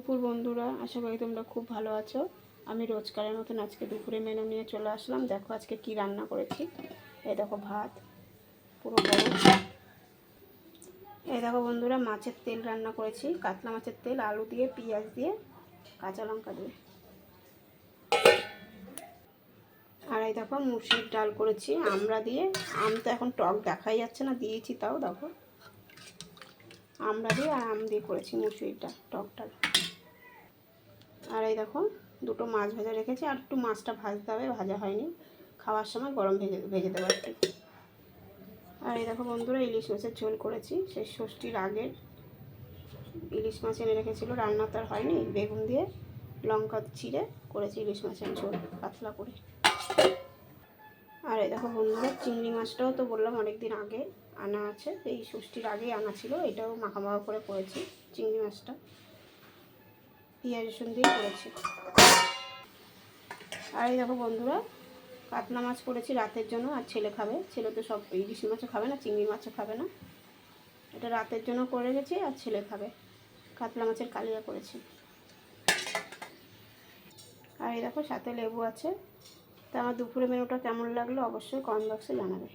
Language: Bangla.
দুপুর বন্ধুরা, আশা করি তোমরা খুব ভালো আছো। আমি রোজকারের মতন আজকে দুপুরে মেনু নিয়ে চলে আসলাম। দেখো আজকে কি রান্না করেছি। এই দেখো ভাত, পুরো গরম। এই দেখো বন্ধুরা, মাছের তেল রান্না করেছি। কাতলা মাছের তেল, আলু দিয়ে, পেঁয়াজ দিয়ে, কাঁচা লঙ্কা দিয়ে। আর এই দেখো মুসুর ডাল করেছি, আমরা দিয়ে। আম তো এখন টক দেখাই যাচ্ছে না, দিয়েছি তাও দেখো। আমরা দিয়ে আর আম দিয়ে করেছি মুসুরিটা আর এই দেখো, দুটো মাছ ভাজা রেখেছি, আর একটু মাছটা ভাজতে হবে, ভাজা হয়নি। খাওয়ার সময় গরম ভেজে ভেজে দেবো একটু। আর এই দেখো বন্ধুরা, ইলিশ মাছের ঝোল করেছি সেই ষষ্ঠীর আগের। ইলিশ মাছ এনে রেখেছিলো, রান্না তো আর হয়নি, বেগুন দিয়ে লঙ্কা চিড়ে করেছি ইলিশ মাছের ঝোল, পাতলা করে। আর এই দেখো বন্ধুরা, চিংড়ি মাছটাও তো বললাম অনেক দিন আগে আনা আছে, এই ষষ্ঠীর আগেই আনা ছিল, এটাও মাখা করে করেছি চিংড়ি মাছটা। পেঁয়াজ রসুন দিয়ে করেছি। আর এই দেখো বন্ধুরা, কাতলা মাছ করেছি রাতের জন্য, আর ছেলে খাবে। ছেলে তো সব ইলিশ মাছও খাবে না, চিংড়ি মাছও খাবে না। এটা রাতের জন্য করে গেছি, আর ছেলে খাবে। কাতলা মাছের কালিয়া করেছি। আর এই দেখো সাথে লেবু আছে। তা আমার দুপুরে মেনুটা কেমন লাগল অবশ্যই কমেন্ট বক্সে জানাবে।